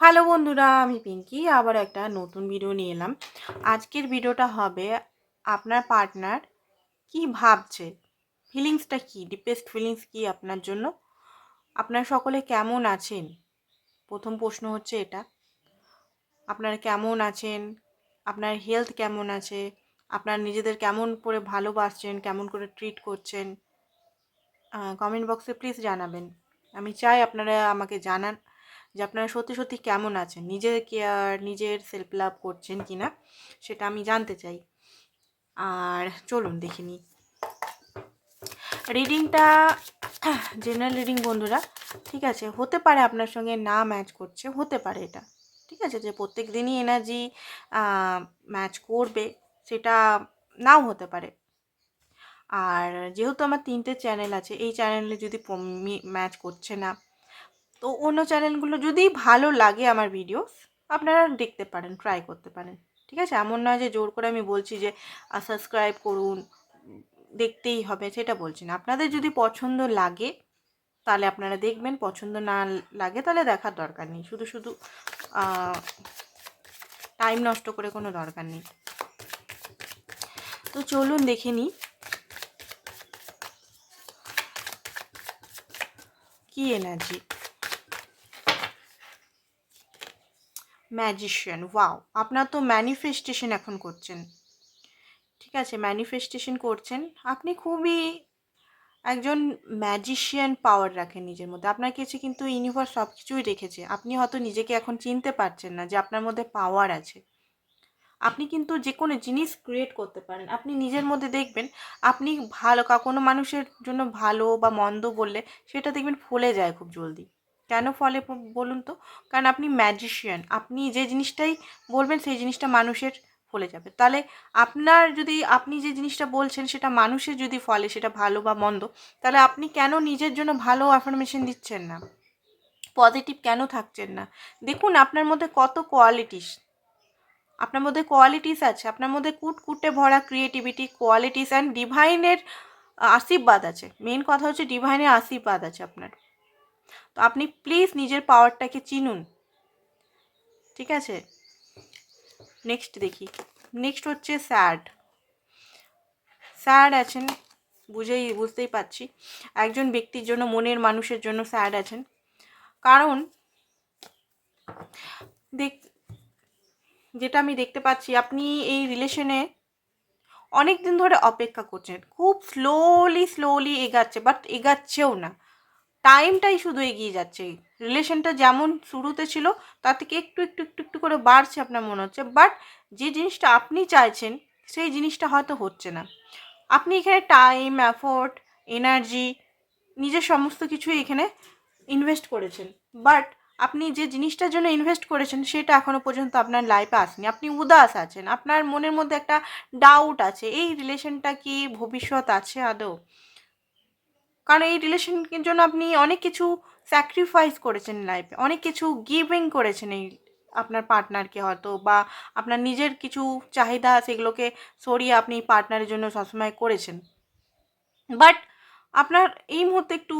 Hello বন্ধুরা, আমি পিঙ্কি। আবার একটা নতুন ভিডিও নিয়ে এলাম। আজকের ভিডিওটা হবে আপনার পার্টনার কি ভাবছে? ফিলিংসটা কি? ডিপেস্ট ফিলিংস কি আপনার জন্য? আপনার সকলে কেমন আছেন? প্রথম প্রশ্ন হচ্ছে এটা। আপনারা কেমন আছেন? আপনার হেলথ কেমন আছে? আপনার নিজেদের কেমন করে ভালোবাসছেন? কেমন করে ট্রিট করছেন? কমেন্ট বক্সে প্লিজ জানাবেন। আমি চাই আপনারা আমাকে জানান যে আপনারা সত্যি সত্যি কেমন আছেন? নিজের কেয়ার নিজের সেলফ লাভ করছেন কি না সেটা আমি জানতে চাই। আর চলুন দেখে নিই। রিডিংটা জেনারেল রিডিং বন্ধুরা, ঠিক আছে, হতে পারে আপনার সঙ্গে না ম্যাচ করছে, হতে পারে এটা, ঠিক আছে, যে প্রত্যেক দিনই এনার্জি ম্যাচ করবে, সেটা নাও হতে পারে। আর যেহেতু আমার তিনটে চ্যানেল আছে, এই চ্যানেলে যদি ম্যাচ করছে না তো অন্য চ্যানেলগুলো যদি ভালো লাগে আমার ভিডিও আপনারা দেখতে পারেন ট্রাই করতে পারেন। ঠিক আছে? এমন নয় যে জোর করে আমি বলছি যে সাবস্ক্রাইব করুন, দেখতেই হবে, সেটা বলছি না। আপনাদের যদি পছন্দ লাগে, তাহলে আপনারা দেখবেন, পছন্দ না লাগে তাহলে দেখার দরকার নেই। শুধু শুধু টাইম নষ্ট করে কোনো দরকার নেই। তো চলুন দেখে নিই, কি এনার্জি ম্যাজিশিয়ান ওয়াও আপনার তো ম্যানিফেস্টেশন এখন করছেন। ঠিক আছে ম্যানিফেস্টেশন করছেন। আপনি খুবই একজন ম্যাজিশিয়ান পাওয়ার রাখেন নিজের মধ্যে। আপনার কাছে কিন্তু ইউনিভার্স সব কিছুই রেখেছে। আপনি হয়তো নিজেকে এখন চিনতে পারছেন না যে আপনার মধ্যে পাওয়ার আছে। আপনি কিন্তু যে কোনো জিনিস ক্রিয়েট করতে পারেন। আপনি নিজের মধ্যে দেখবেন, আপনি ভালো কোনো মানুষের জন্য ভালো বা মন্দ বললে সেটা দেখবেন ফলে যায় খুব জলদি। কেন ফলে বলুন তো? কারণ আপনি ম্যাজিশিয়ান আপনি যে জিনিসটাই বলবেন সেই জিনিসটা মানুষের ফলে যাবে। তাহলে আপনার যদি, আপনি যে জিনিসটা বলছেন সেটা মানুষের যদি ফলে, সেটা ভালো বা মন্দ, তাহলে আপনি কেন নিজের জন্য ভালো অ্যাফার্মেশন দিচ্ছেন না? পজিটিভ কেন থাকছেন না? দেখুন, আপনার মধ্যে কত কোয়ালিটিস আপনার মধ্যে কোয়ালিটিস আছে, আপনার মধ্যে কুটকুটে ভরা ক্রিয়েটিভিটি কোয়ালিটিস অ্যান্ড ডিভাইনের আশীর্বাদ আছে। মেন কথা হচ্ছে ডিভাইনের আশীর্বাদ আছে আপনার। তো আপনি প্লিজ নিজের পাওয়ারটাকে চিনুন। ঠিক আছে? নেক্সট দেখি। নেক্সট হচ্ছে স্যাড। স্যাড আছেন, বুঝেই, বুঝতেই পারছি। একজন ব্যক্তির জন্য, মনের মানুষের জন্য স্যাড আছেন। কারণ, দেখ, যেটা আমি দেখতে পাচ্ছি, আপনি এই রিলেশনে অনেক দিন ধরে অপেক্ষা করছেন। খুব স্লোলি স্লোলি এগাচ্ছে বাট এগাচ্ছেও না। টাইমটাই শুধু এগিয়ে যাচ্ছে। রিলেশনটা যেমন শুরুতে ছিল তা থেকে একটু একটু একটু একটু করে বাড়ছে আপনার মনে হচ্ছে? বাট যে জিনিসটা আপনি চাইছেন, সেই জিনিসটা হয়তো হচ্ছে না। আপনি এখানে টাইম অ্যাফোর্ট এনার্জি নিজের সমস্ত কিছুই এখানে ইনভেস্ট করেছেন। বাট আপনি যে জিনিসটার জন্য ইনভেস্ট করেছেন, সেটা এখনও পর্যন্ত আপনার লাইফে আসেনি। আপনি উদাস আছেন। আপনার মনের মধ্যে একটা ডাউট আছে। এই রিলেশনটা কি ভবিষ্যৎ আছে আদৌ? কারণ এই রিলেশনের জন্য আপনি অনেক কিছু স্যাক্রিফাইস করেছেন লাইফে অনেক কিছু গিভিং করেছেন এই আপনার পার্টনারকে হয়তো বা আপনার নিজের কিছু চাহিদা সেগুলোকে সরিয়ে আপনি পার্টনারের জন্য সবসময় করেছেন। বাট আপনার এই মুহূর্তে একটু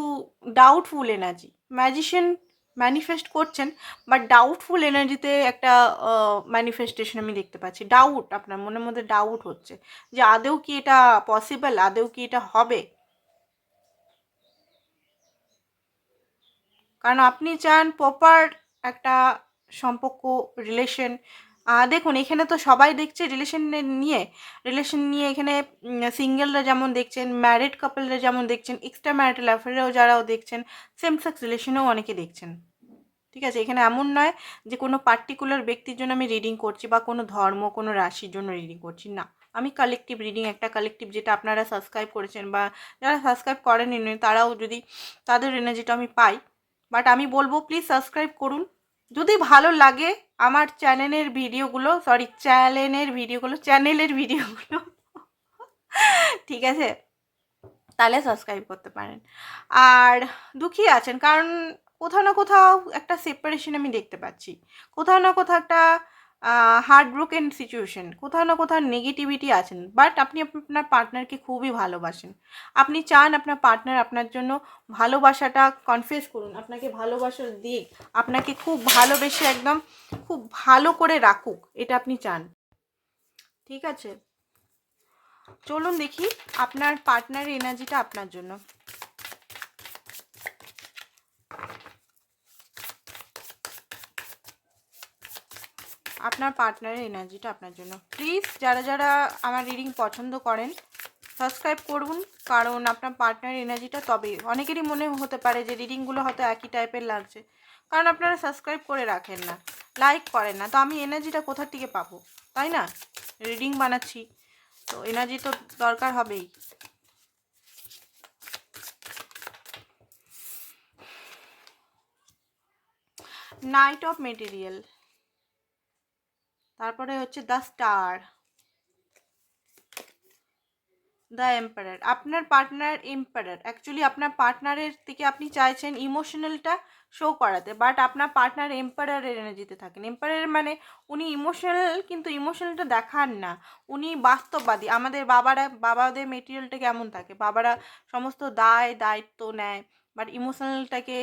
ডাউটফুল এনার্জি ম্যাজিশিয়ান ম্যানিফেস্ট করছেন বাট ডাউটফুল এনার্জিতে একটা ম্যানিফেস্টেশন আমি দেখতে পাচ্ছি। ডাউট আপনার মনের মধ্যে ডাউট হচ্ছে যে আদেও কি এটা পসিবল আদেও কি এটা হবে? কারণ আপনি চান প্রপার একটা সম্পর্ক রিলেশন দেখুন, এখানে তো সবাই দেখছে রিলেশন নিয়ে। রিলেশন নিয়ে এখানে সিঙ্গেলরা যেমন দেখছেন ম্যারিড কাপলরা যেমন দেখছেন এক্সট্রা ম্যারিটাল অ্যাফেয়ারেও যারাও দেখছেন সেম সেক্স রিলেশনেও অনেকে দেখছেন। ঠিক আছে? এখানে এমন নয় যে কোনো পার্টিকুলার ব্যক্তির জন্য আমি রিডিং করছি বা কোনো ধর্ম, কোনো রাশির জন্য রিডিং করছি। না, আমি কালেকটিভ রিডিং একটা কালেকটিভ যেটা আপনারা সাবস্ক্রাইব করেছেন বা যারা সাবস্ক্রাইব করেনি তারাও যদি তাদের এনার্জিটা আমি পাই বাট আমি বলব প্লিজ সাবস্ক্রাইব করুন। যদি ভালো লাগে আমার চ্যানেলের ভিডিওগুলো সরি চ্যানেলের ভিডিওগুলো চ্যানেলের ভিডিওগুলো, ঠিক আছে? তাহলে সাবস্ক্রাইব করতে পারেন। আর দুঃখী আছেন, কারণ কোথাও না কোথাও একটা সেপারেশন আমি দেখতে পাচ্ছি। কোথাও না কোথাও একটা হার্ট ব্রোকেন সিচুয়েশন কোথাও না কোথাও নেগেটিভিটি আছেন বাট আপনি আপনার পার্টনারকে খুবই ভালোবাসেন। আপনি চান আপনার পার্টনার আপনার জন্য ভালোবাসাটা কনফেস করুন, আপনাকে ভালোবাসা দিক, আপনাকে খুব ভালোবেসে একদম খুব ভালো করে রাখুক, এটা আপনি চান। ঠিক আছে? চলুন দেখি আপনার পার্টনারের এনার্জিটা আপনার জন্য। আপনার পার্টনারের এনার্জিটা আপনার জন্য। প্লিজ যারা যারা আমার রিডিং পছন্দ করেন সাবস্ক্রাইব করুন। কারণ আপনার পার্টনারের এনার্জিটা তবে অনেকেরই মনে হতে পারে যে রিডিংগুলো হয়তো একই টাইপের লাগছে। কারণ আপনারা সাবস্ক্রাইব করে রাখেন না লাইক করেন না। তো আমি এনার্জিটা কোথার থেকে পাবো? তাই না? রিডিং বানাচ্ছি। তো এনার্জি তো দরকার হবেই। নাইট অফ মেটেরিয়াল তারপরে হচ্ছে দ্য স্টার দ্য এম্পায়ার আপনার পার্টনার এম্পায়ার অ্যাকচুয়ালি আপনার পার্টনারের থেকে আপনি চাইছেন ইমোশনালটা শো করাতে বাট আপনার পার্টনার এম্পায়ারের এনার্জিতে থাকেন। এম্পায়ার মানে উনি ইমোশনাল কিন্তু ইমোশনালটা দেখান না। উনি বাস্তববাদী। আমাদের বাবারা, বাবাদের মেটেরিয়ালটা কেমন থাকে? বাবারা সমস্ত দায় দায়িত্ব নেয়। বাট ইমোশনালটাকে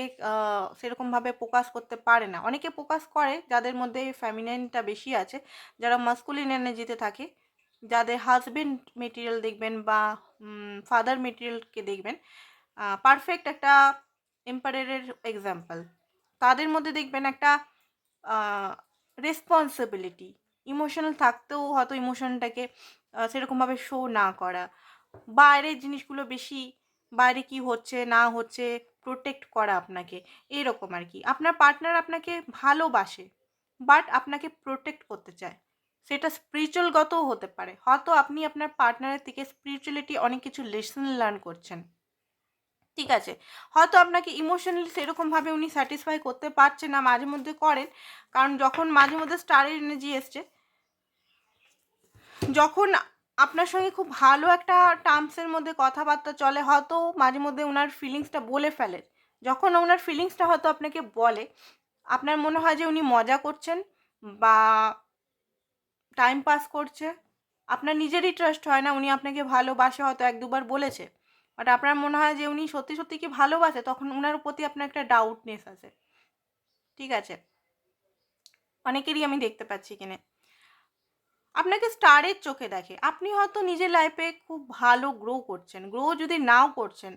সেরকমভাবে প্রকাশ করতে পারে না। অনেকে প্রকাশ করে যাদের মধ্যে ফ্যামিনাইনটা বেশি আছে, যারা মাস্কুলিন এনার্জিতে থাকে, যাদের হাজবেন্ড মেটেরিয়াল দেখবেন বা ফাদার মেটেরিয়ালকে দেখবেন পারফেক্ট একটা এম্পায়ারের এক্সাম্পল তাদের মধ্যে দেখবেন একটা রেসপন্সিবিলিটি ইমোশনাল থাকতেও হয়তো ইমোশনটাকে সেরকমভাবে শো না করা। বাইরের জিনিসগুলো বেশি বাইরে কি হচ্ছে, না হচ্ছে প্রোটেক্ট করা আপনাকে, এরকম আর কি আপনার পার্টনার আপনাকে ভালোবাসে বাট আপনাকে প্রোটেক্ট করতে চায়। সেটা স্পিরিচুয়ালগতও হতে পারে। হয়তো আপনি আপনার পার্টনারের থেকে স্পিরিচুয়ালিটি অনেক কিছু লেসন লার্ন করছেন। ঠিক আছে? হয়তো আপনাকে ইমোশনালি সেরকমভাবে উনি স্যাটিসফাই করতে পারছে না, মাঝে মধ্যে করেন। কারণ যখন মাঝে মধ্যে স্টারের এনার্জি এসছে, যখন আপনার সঙ্গে খুব ভালো একটা টার্মসের মধ্যে কথাবার্তা চলে। হয়তো মাঝে মধ্যে ওনার ফিলিংসটা বলে ফেলে যখন ওনার ফিলিংসটা হয়তো আপনাকে বলে, আপনার মনে হয় যে উনি মজা করছেন বা টাইম পাস করছে। আপনার নিজেরই ট্রাস্ট হয় না উনি আপনাকে ভালোবাসে, হয়তো এক দুবার বলেছে। বাট আপনার মনে হয় যে উনি সত্যি সত্যি কি ভালোবাসে, তখন ওনার প্রতি আপনার একটা ডাউটনেস আছে। ঠিক আছে? অনেকেরই আমি দেখতে পাচ্ছি কিনে। আপনাকে স্টারের চোখে দেখে। আপনি হয়তো নিজের লাইফে খুব ভালো গ্রো করছেন। গ্রো যদি নাও করছেন,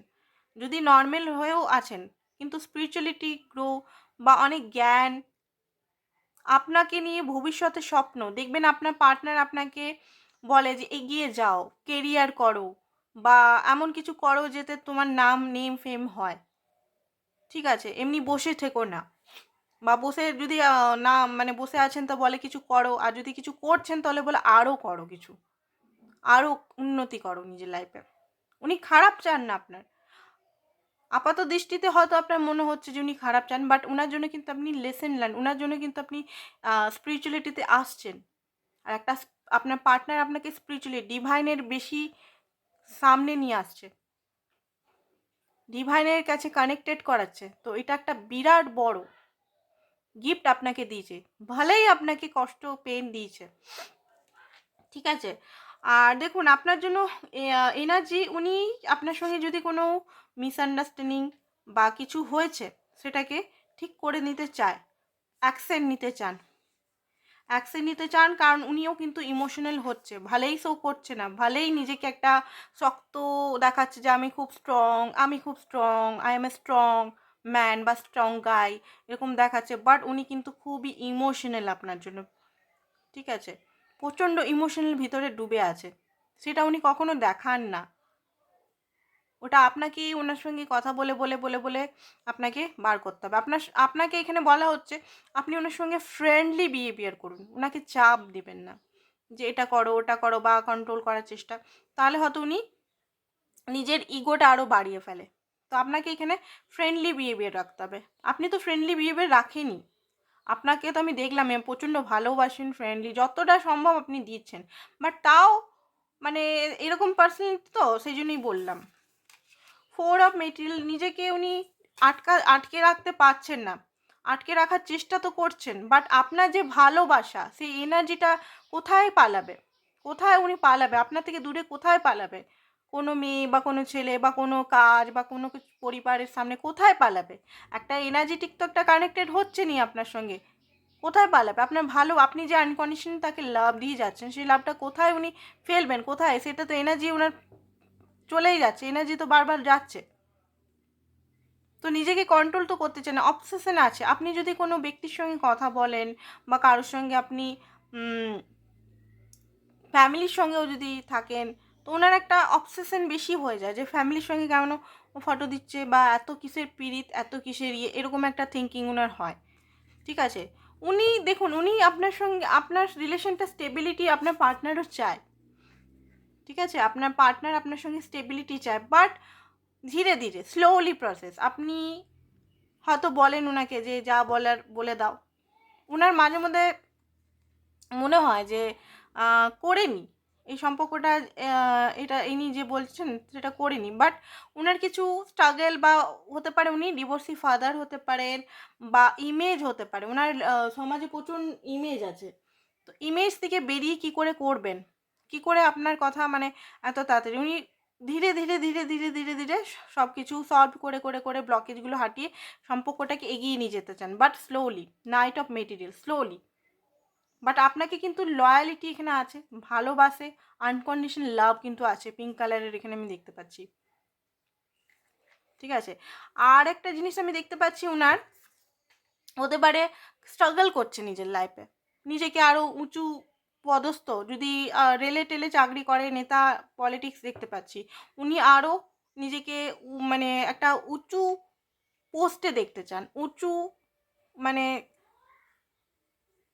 যদি নর্মাল হয়েও আছেন, কিন্তু স্পিরিচুয়ালিটি গ্রো বা অনেক জ্ঞান আপনাকে নিয়ে ভবিষ্যতে স্বপ্ন, দেখবেন আপনার পার্টনার আপনাকে বলে যে, এগিয়ে যাও কেরিয়ার করো বা এমন কিছু করো, যেতে তোমার নাম নেম ফেম হয়। ঠিক আছে? এমনি বসে থেকো না। বা বসে যদি না মানে বসে আছেন তো বলে কিছু করো, আর যদি কিছু করছেন তাহলে বলে আরও করো কিছু। আরও উন্নতি করো নিজের লাইফে উনি খারাপ চান না আপনার। আপাত দৃষ্টিতে হয়তো আপনার মনে হচ্ছে যে উনি খারাপ চান বাট ওনার জন্য কিন্তু আপনি লেসেন লার্ন ওনার জন্য কিন্তু আপনি স্পিরিচুয়ালিটিতে আসছেন। আর একটা আপনার পার্টনার আপনাকে স্পিরিচুয়ালি ডিভাইনের বেশি সামনে নিয়ে আসছে। ডিভাইনের কাছে কানেক্টেড করাচ্ছে। তো এটা একটা বিরাট বড় গিফট আপনাকে দিয়েছে। ভালোই আপনাকে কষ্ট পেন দিয়েছে। ঠিক আছে? আর দেখুন, আপনার জন্য এনার্জি উনি আপনার সঙ্গে যদি কোনো মিসআন্ডারস্ট্যান্ডিং বা কিছু হয়েছে, সেটাকে ঠিক করে নিতে চায় অ্যাকশন নিতে চান। অ্যাকশন নিতে চান, কারণ উনিও কিন্তু ইমোশনাল হচ্ছে, ভালোই শো করছে না, ভালোই নিজেকে একটা শক্ত দেখাচ্ছে যে, আমি খুব স্ট্রং আমি খুব strong I am a strong man বা স্ট্রং গাই এরকম দেখাচ্ছে বাট উনি কিন্তু খুবই ইমোশনাল আপনার জন্য। ঠিক আছে? প্রচণ্ড ইমোশনাল ভিতরে ডুবে আছে। সেটা উনি কখনো দেখান না। ওটা আপনাকেই ওনার সঙ্গে কথা বলে বলে বলে বলে আপনাকে বার করতে হবে। আপনার আপনাকে এখানে বলা হচ্ছে, আপনি ওনার সঙ্গে ফ্রেন্ডলি বিহেভিয়ার করুন। ওনাকে চাপ দিবেন না যে এটা করো, ওটা করো বা কন্ট্রোল করার চেষ্টা। তাহলে হয়তো উনি নিজের ইগোটা আরও বাড়িয়ে ফেলে। তো আপনাকে এখানে ফ্রেন্ডলি বিহেভিয়ার রাখতে হবে। আপনি তো ফ্রেন্ডলি বিহেভিয়ার রাখেনি আপনাকে তো আমি দেখলাম প্রচণ্ড ভালোবাসেন ফ্রেন্ডলি যতটা সম্ভব আপনি দিচ্ছেন। বাট তাও মানে এরকম পার্সোনালিটি তো সেই জন্যই বললাম। ফোর অফ মেটেরিয়াল নিজেকে উনি আটকা, আটকে রাখতে পারছেন না। আটকে রাখার চেষ্টা তো করছেন বাট আপনার যে ভালোবাসা, সেই এনার্জিটা কোথায় পালাবে? কোথায় উনি পালাবে? আপনার থেকে দূরে কোথায় পালাবে? কোনো মেয়ে বা কোনো ছেলে বা কোনো কাজ বা কোনো পরিবারের সামনে কোথায় পালাবে? একটা এনার্জেটিক তো একটা কানেক্টেড হচ্ছে নি আপনার সঙ্গে। কোথায় পালাবে? আপনার ভালো, আপনি যে আনকন্ডিশন তাকে লাভ দিয়ে যাচ্ছেন, সেই লাভটা কোথায় উনি ফেলবেন, কোথায়? সেটা তো এনার্জি ওনার চলেই যাচ্ছে এনার্জি তো বারবার যাচ্ছে। তো নিজেকে কন্ট্রোল তো করতে চান অবসেশন আছে। আপনি যদি কোনো ব্যক্তির সঙ্গে কথা বলেন বা কারোর সঙ্গে আপনি ফ্যামিলির সঙ্গেও যদি থাকেন তো ওনার একটা অবসেশন বেশি হয়ে যায় যে ফ্যামিলির সঙ্গে কেমন ফটো দিচ্ছে বা এত কিসের পিরিত এত কিসের ইয়ে এরকম একটা থিঙ্কিং ওনার হয়। ঠিক আছে? উনি, দেখুন, উনি আপনার সঙ্গে, আপনার রিলেশনটা স্টেবিলিটি আপনার পার্টনারও চায়। ঠিক আছে? আপনার পার্টনার আপনার সঙ্গে স্টেবিলিটি চায় বাট ধীরে ধীরে স্লোলি প্রসেস আপনি হয়তো বলেন ওনাকে যে যা বলার বলে দাও। ওনার মাঝে মধ্যে মনে হয় যে করে নি এই সম্পর্কটা এটা ইনি যে বলছেন সেটা করিনি। বাট ওনার কিছু স্ট্রাগল বা হতে পারে উনি ডিভোর্সি ফাদার হতে পারেন বা ইমেজ হতে পারে। ওনার সমাজে প্রচুর ইমেজ আছে। তো ইমেজ থেকে বেরিয়ে কি করে করবেন? কি করে আপনার কথা মানে এত তাড়াতাড়ি? উনি ধীরে ধীরে ধীরে ধীরে ধীরে ধীরে সব কিছু সলভ করে করে করে ব্লকেজগুলো হাঁটিয়ে সম্পর্কটাকে এগিয়ে নিয়ে যেতে চান। But slowly knight of material slowly but আপনাকে কিন্তু লয়ালিটি এখানে আছে, ভালোবাসে আনকন্ডিশন লাভ কিন্তু আছে পিঙ্ক কালারের এখানে আমি দেখতে পাচ্ছি। ঠিক আছে? আর একটা জিনিস আমি দেখতে পাচ্ছি ওনার হতে পারে স্ট্রাগল করছে নিজের লাইফে নিজেকে আরও উঁচু পদস্থ, যদি রেলে টেলে চাকরি করে, নেতা পলিটিক্স দেখতে পাচ্ছি। উনি আরও নিজেকে মানে একটা উঁচু পোস্টে দেখতে চান, উঁচু মানে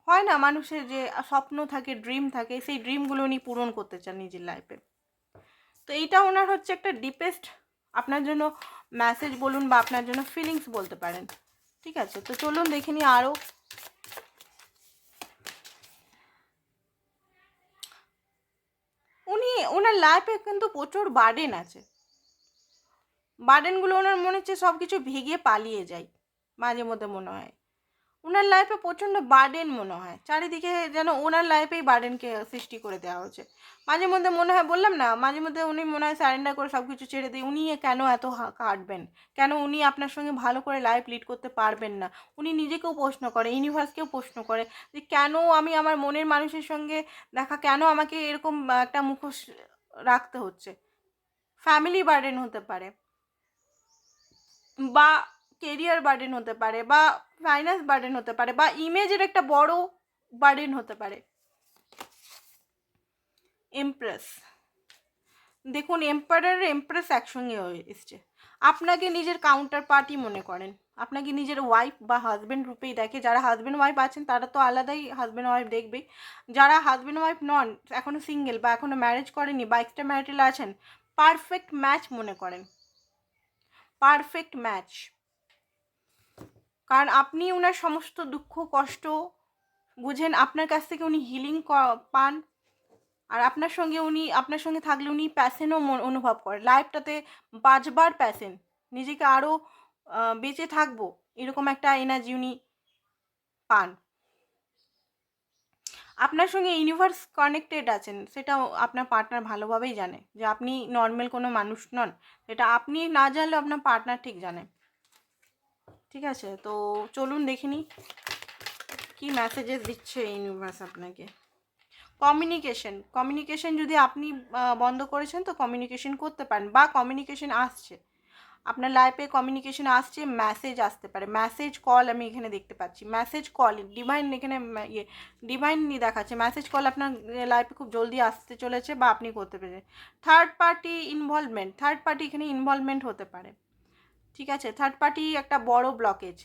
হয় না মানুষের যে স্বপ্ন থাকে ড্রিম থাকে, সেই ড্রিমগুলো উনি পূরণ করতে চান নিজের লাইফে তো এইটা ওনার হচ্ছে একটা ডিপেস্ট আপনার জন্য মেসেজ বলুন বা আপনার জন্য ফিলিংস বলতে পারেন। ঠিক আছে? তো চলুন দেখে নিই আরও উনি, ওনার লাইফে কিন্তু প্রচুর বার্ডেন আছে। বার্ডেনগুলো ওনার মনে হচ্ছে সব কিছু ভেঙে পালিয়ে যায়, মাঝে মধ্যে মনে হয়। ওনার লাইফে প্রচণ্ড বার্ডেন মনে হয়। চারিদিকে যেন ওনার লাইফেই বার্ডেনকে সৃষ্টি করে দেওয়া হচ্ছে। মাঝে মধ্যে মনে হয়, বললাম না, মাঝে মধ্যে উনি মনে হয় স্যারেন্ডার করে সব কিছু ছেড়ে দিয়ে উনি কেন এত কাটবেন? কেন উনি আপনার সঙ্গে ভালো করে লাইফ লিড করতে পারবেন না? উনি নিজেকেও প্রশ্ন করে ইউনিভার্সকেও প্রশ্ন করে যে কেন আমি আমার মনের মানুষের সঙ্গে দেখা, কেন আমাকে এরকম একটা মুখোশ রাখতে হচ্ছে? ফ্যামিলি বার্ডেন হতে পারে। বা কেরিয়ার বার্ডেন হতে পারে বা ফাইন্যান্স বার্ডেন হতে পারে বা ইমেজের একটা বড় বার্ডেন হতে পারে। এমপ্রেস দেখুন এম্পায়ার এমপ্রেস একসঙ্গে হয়ে এসছে। আপনাকে নিজের কাউন্টার পার্টি মনে করেন। আপনাকে নিজের ওয়াইফ বা হাজব্যান্ড রূপেই দেখে। যারা হাজব্যান্ড ওয়াইফ আছেন, তারা তো আলাদাই হাজব্যান্ড ওয়াইফ দেখবে। যারা হাজব্যান্ড ওয়াইফ নন এখনও সিঙ্গেল বা এখনও ম্যারেজ করেনি বা এক্সট্রা ম্যারিটাল আছেন পারফেক্ট ম্যাচ মনে করেন। পারফেক্ট ম্যাচ কারণ আপনি ওনার সমস্ত দুঃখ, কষ্ট বুঝেন, আপনার কাছ থেকে উনি হিলিং পান। আর আপনার সঙ্গে উনি, আপনার সঙ্গে থাকলে উনি প্যাশনও অনুভব করে লাইফটাতে বাঁচবার প্যাশন নিজেকে আরও বেঁচে থাকব, এরকম একটা এনার্জি উনি পান। আপনার সঙ্গে ইউনিভার্স কানেক্টেড আছেন, সেটাও আপনার পার্টনার ভালোভাবেই জানে। যে আপনি নর্মাল কোনো মানুষ নন, সেটা আপনি না জানলেও আপনার পার্টনার ঠিক জানে। ঠিক আছে? তো চলুন দেখে নিই কী মেসেজেস দিচ্ছে ইউনিভার্স আপনাকে। কমিউনিকেশন কমিউনিকেশন যদি আপনি বন্ধ করেছেন তো কমিউনিকেশন করতে পারেন বা কমিউনিকেশন আসছে। আপনার লাইফে কমিউনিকেশন আসছে মেসেজ আসতে পারে। মেসেজ কল আমি এখানে দেখতে পাচ্ছি। মেসেজ কল ডিভাইন এখানে ইয়ে ডিভাইন দেখাচ্ছে। মেসেজ কল আপনার লাইফে খুব জলদি আসতে চলেছে বা আপনি করতে পেরেছেন। Third party involvement third party এখানে ইনভলভমেন্ট হতে পারে। ঠিক আছে? থার্ড পার্টি একটা বড় ব্লকেজ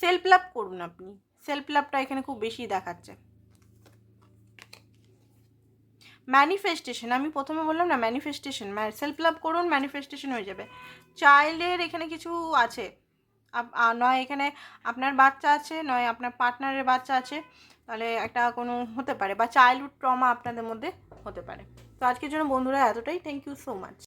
সেলফ লাভ করুন আপনি। সেলফ লাভটা এখানে খুব বেশি দেখাচ্ছে। ম্যানিফেস্টেশন আমি প্রথমে বললাম না ম্যানিফেস্টেশন সেলফ লাভ করুন ম্যানিফেস্টেশন হয়ে যাবে। চাইল্ডের এখানে কিছু আছে। নয় এখানে আপনার বাচ্চা আছে, নয় আপনার পার্টনারের বাচ্চা আছে। তাহলে একটা কোনো হতে পারে, বা চাইল্ডহুড ট্রমা আপনাদের মধ্যে হতে পারে। তো আজকের জন্য বন্ধুরা এতটাই। Thank you so much